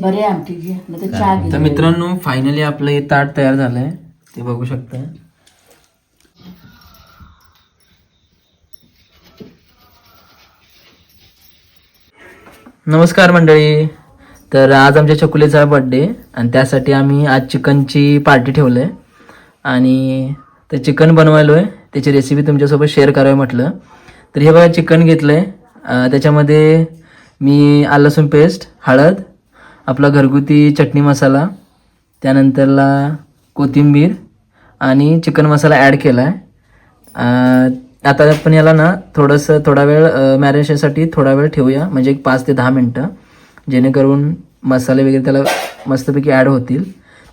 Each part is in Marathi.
बरे आमटी घे. नाही तर चहा घे. तर मित्रांनो फायनली आपलं हे ताट तयार झालंय. ते बघू शकता नमस्कार मंडळी. तर आज आमच्या चकुलीचा बर्थडे आणि त्यासाठी आम्ही आज चिकनची पार्टी ठेवलं आहे आणि ते चिकन बनवायलो आहे त्याची रेसिपी तुमच्यासोबत शेअर करावी म्हटलं. तर हे बघा चिकन घेतलं आहे त्याच्यामध्ये मी आलं लसूण पेस्ट हळद आपला घरगुती चटणी मसाला त्यानंतरला कोथिंबीर आणि चिकन मसाला ॲड केला आहे आता आपण याला ना थोडंसं थोडा वेळ मॅरिनेशनसाठी थोडा वेळ ठेवूया. म्हणजे एक पाच ते दहा मिनटं. जेणेकरून मसाले वगैरे त्याला मस्तपैकी ॲड होतील.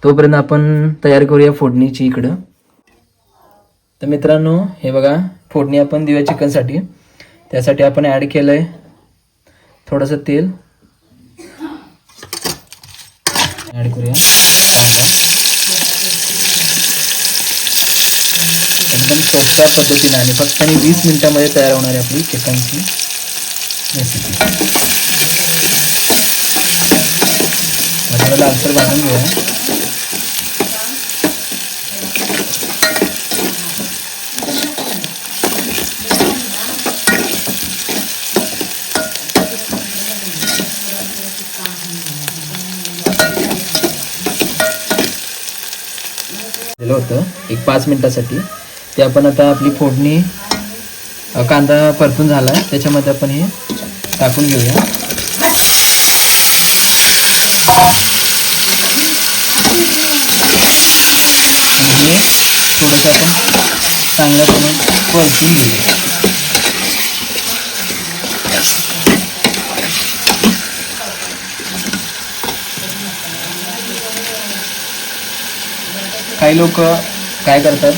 तोपर्यंत आपण तयार करूया फोडणीची इकडं. तर मित्रांनो हे बघा फोडणी आपण देऊया चिकनसाठी त्यासाठी आपण ॲड केलं आहे थोडंसं तेल. ॲड करूया. एकदम सोप्या पद्धतीने आणि फक्त आणि वीस मिनिटामध्ये तयार होणार आहे आपली चिकनची रेसिपी थोडं लालसर भाजून घेऊया. होतं. एक पाच मिनिटासाठी. ते आपण आता आपली फोडणी कांदा परतून झाला. आहे त्याच्यामध्ये आपण हे टाकून घेऊया. हे थोडंसं आपण चांगल्यापणे परतून घेऊया. काही लोक काय करतात?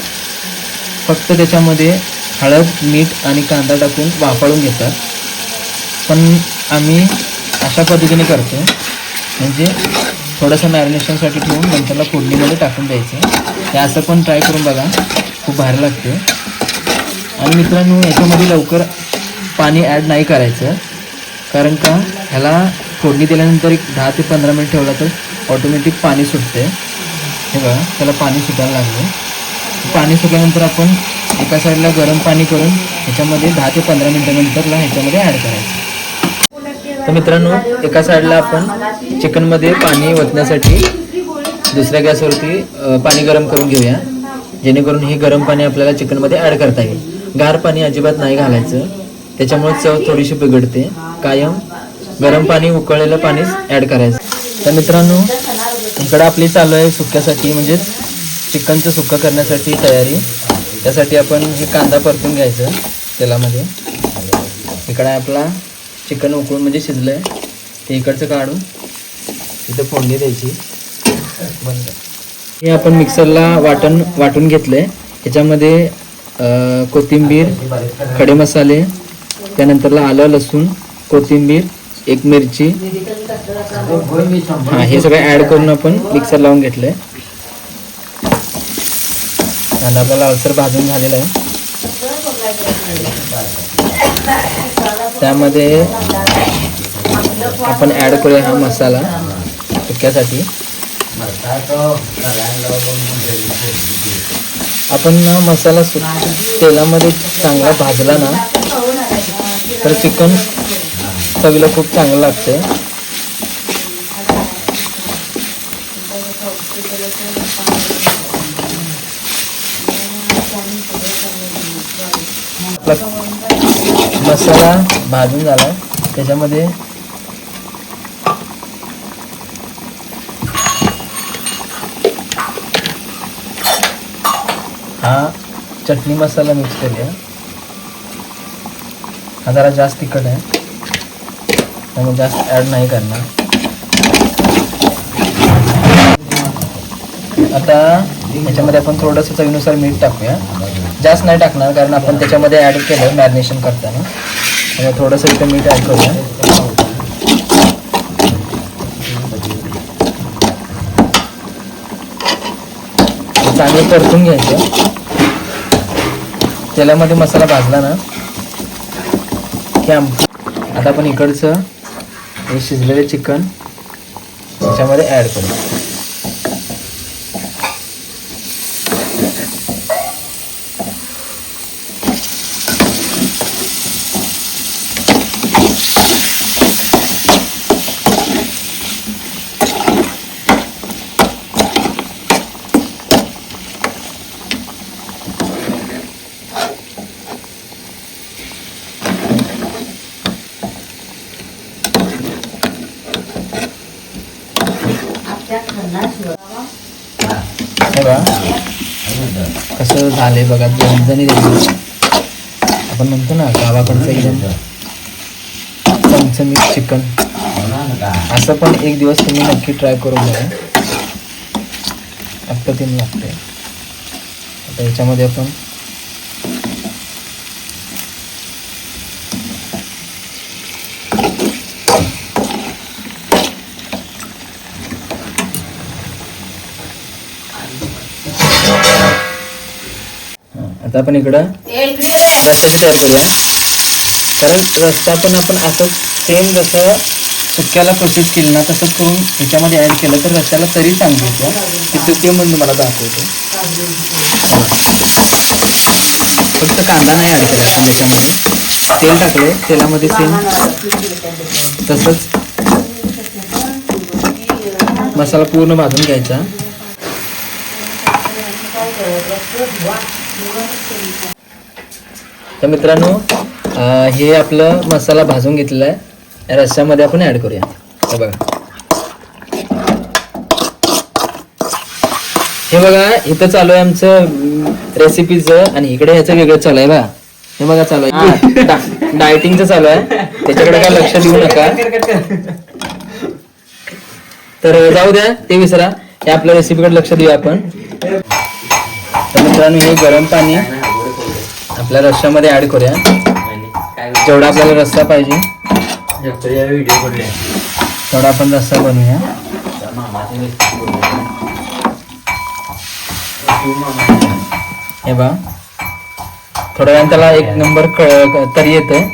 फक्त त्याच्यामध्ये हळद मीठ आणि कांदा टाकून वाफाळून घेतात. पण आम्ही अशा पद्धतीने करतो म्हणजे थोडंसं मॅरिनेशनसाठी ठेवून नंतरला फोडणीमध्ये टाकून द्यायचं. हे असं पण ट्राय करून बघा खूप भारी लागते. आणि मित्रांनो याच्यामध्ये लवकर पाणी ॲड नाही करायचं कारण का ह्याला फोडणी दिल्यानंतर एक दहा ते पंधरा मिनिट ठेवला तर ऑटोमॅटिक पाणी सुटते हे बघा त्याला पाणी सुटायला लागलं. पाणी सुटल्यानंतर आपण एका साईडला गरम पाणी करून ह्याच्यामध्ये दहा ते पंधरा मिनटानंतरला ह्याच्यामध्ये ॲड करायचं. तर मित्रांनो एका साईडला आपण चिकनमध्ये पाणी ओतण्यासाठी दुसऱ्या गॅसवरती पाणी गरम करून घेऊया. जेणेकरून हे गरम पाणी आपल्याला चिकनमध्ये ॲड करता येईल. गार पाणी अजिबात नाही घालायचं. त्याच्यामुळे चव थोडीशी बिघडते. कायम गरम पाणी उकळलेलं पाणीच ॲड करायचं. तर मित्रांनो इकडं आपली चालू आहे सुक्यासाठी म्हणजे चिकनचं सुक्कं करण्यासाठी तयारी. त्यासाठी आपण हे कांदा परतून घ्यायचं तेलामध्ये. इकडं आपला चिकन उकळून म्हणजे शिजलं आहे ते इकडचं काढून इथं फोडणी द्यायची. बंद. हे आपण मिक्सरला वाटण वाटून घेतलं आहे ह्याच्यामध्ये कोथिंबीर खडे मसाले त्यानंतरला आलं लसूण कोथिंबीर एक मिरची हां हे सगळं ॲड करून आपण मिक्सर लावून घेतलं आहे कांदा आपला लालसर भाजून झालेला आहे. त्यामध्ये आपण ॲड करूया हा मसाला टिक्क्यासाठी आपण ना मसाला सु तेलामध्ये चांगला भाजला ना तर चिकन चवीला खूप चांगलं लागतं मसाला भाजून झाला आहे त्याच्यामध्ये हा चटणी मसाला मिक्स करूया. हा जरा जास्त तिखट आहे. त्यामुळे जास्त ॲड नाही करणार. आता याच्यामध्ये आपण थोडंसं चवीनुसार मीठ टाकूया. जास्त नाही टाकणार कारण आपण त्याच्यामध्ये ॲड केलं मॅरिनेशन करताना. त्यामुळे थोडंसं इथं मीठ ॲड करूया. चांगलं परतून घ्यायचं. तेलामध्ये मसाला भाजला ना की आम आता आपण इकडचं हे शिजलेलं चिकन त्याच्यामध्ये ॲड करू कसं झालंय बघा दोन जणी आपण म्हणतो ना गावाकडचं एकदम चमचमीत चिकन. असं पण एक दिवस तुम्ही नक्की ट्राय करून बघा. अप्रतिम लागते आता याच्यामध्ये आपण आता आपण इकडं रस्त्याची तयार करूया. कारण रस्ता पण आपण असंच सेम जसं सुक्याला प्रोसेस केली ना तसंच करून ह्याच्यामध्ये ॲड केलं तर रस्त्याला तरी चांगली येते तिथं ते म्हणून तुम्हाला दाखवतो. फक्त कांदा नाही ॲड करायचा त्याच्यामध्ये. तेल टाकले तेलामध्ये सेम तसंच मसाला पूर्ण भाजून घ्यायचा. तर मित्रांनो हे आपलं मसाला भाजून घेतलेला आहे. या रस्स्यामध्ये आपण ॲड करूया. हे बघा. हे बघा इथं चालू आहे आमचं रेसिपीचं आणि इकडे ह्याचं वेगळं चालू आहे बा हे बघा चालू आहे. डायटिंगचं चालू आहे. त्याच्याकडे काय लक्ष देऊ नका. तर जाऊ द्या ते विसरा. हे आपल्या रेसिपीकडे लक्ष देऊया आपण. तर मित्रांनो हे गरम पाणी आपल्या रश्श्यामध्ये ऍड करूया. जेवढा आपल्याला रस्सा पाहिजे तेवढा आपण रस्सा बनवूया. हे बा थोड्या वेळाने त्याला एक नंबर तरी येतं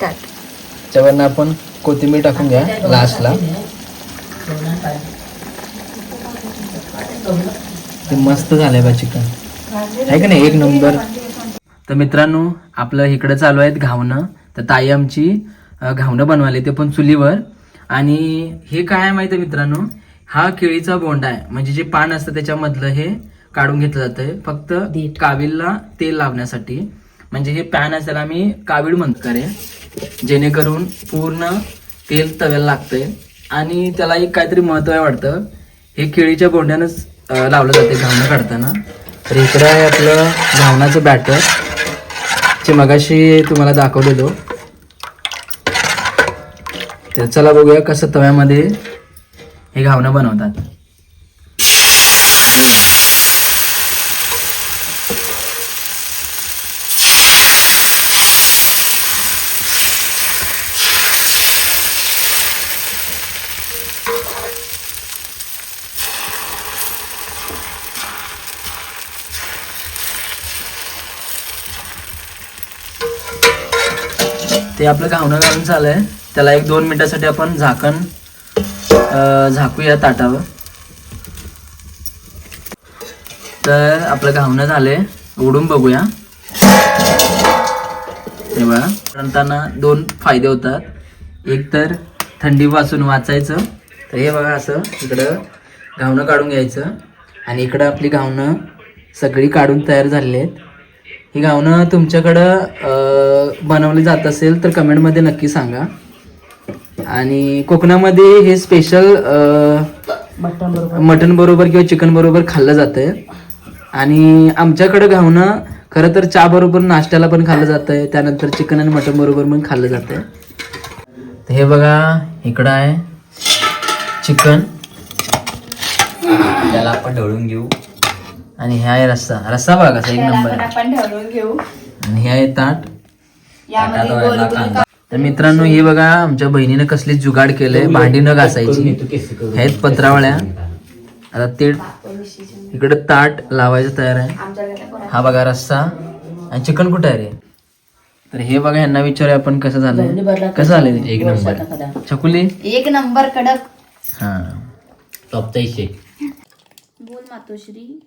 त्याच्यावरनं आपण कोथिंबीर टाकून घ्या लास्टला ते मस्त झालंय बा चिकन. आहे का नाही? एक नंबर. तर मित्रांनो आपलं इकडं चालू आहेत घावणं. तर ताई आमची घावणं बनवाले ते पण चुलीवर. आणि हे काय आहे माहिती आहे मित्रांनो? हा केळीचा बोंडा आहे. म्हणजे जे पान असतं त्याच्यामधलं हे काढून घेतलं जातंय. फक्त कावीलला तेल लावण्यासाठी. म्हणजे हे पॅन असेल आम्ही कावीळ म्हणतो का रे जेणेकरून पूर्ण तेल तव्याला लागतंय. आणि त्याला एक काहीतरी महत्त्व आहे वाटतं. हे केळीच्या बोंड्यानंच लावलं जाते घावणं काढताना. तर इकडं आहे आपलं घावणाचं बॅटर जे मगाशी तुम्हाला दाखवलेलो. तर चला बघूया कसं तव्यामध्ये हे घावणं बनवतात. ते आपलं घावणं घालून चालू आहे त्याला एक दोन मिनिटासाठी आपण झाकण झाकूया ताटावर. तर आपलं घावणं झालंय. उडून बघूया. तेव्हा बघा दोन फायदे होतात. एक तर थंडीपासून वाचायचं. तर हे बघा असं इकडं घावणं काढून घ्यायचं. आणि इकडं आपली घावणं सगळी काढून तयार झालेली आहेत. ही गावनं तुमच्याकडं बनवली जात असेल तर कमेंटमध्ये नक्की सांगा. आणि कोकणामध्ये हे स्पेशल मटन बरोबर. किंवा चिकन बरोबर खाल्लं जातंय. आणि आमच्याकडं घावणं खरं तर चहा बरोबर नाश्त्याला पण खाल्लं जातंय. त्यानंतर चिकन आणि मटन बरोबर पण खाल्लं जातंय. तर हे बघा इकडं आहे चिकन. त्याला आपण ढवळून घेऊ. आणि हे आहे रस्सा. रस्सा बघा कसा एक नंबर आहे. आपण ढवळून घेऊ. आणि हे आहे ताट. यामध्ये कांदा गोल गोल कांदा. तर मित्रांनो हे बघा आमच्या बहिणीनं कसली जुगाड केलंय. भांडी न घासायची. हे आहेत पत्रावळ्या. आता ते इकडे ताट लावायचं तयार आहे. आमच्याकडे हा बघा रस्सा. आणि चिकन कुठे आहे रे? तर हे बघा यांना विचारूया आपण कसं झालंय. भरला कसं झालंय एक नंबर. छकुली? एक नंबर कडक. हा. टॉपचा इशे. बोल मातोश्री.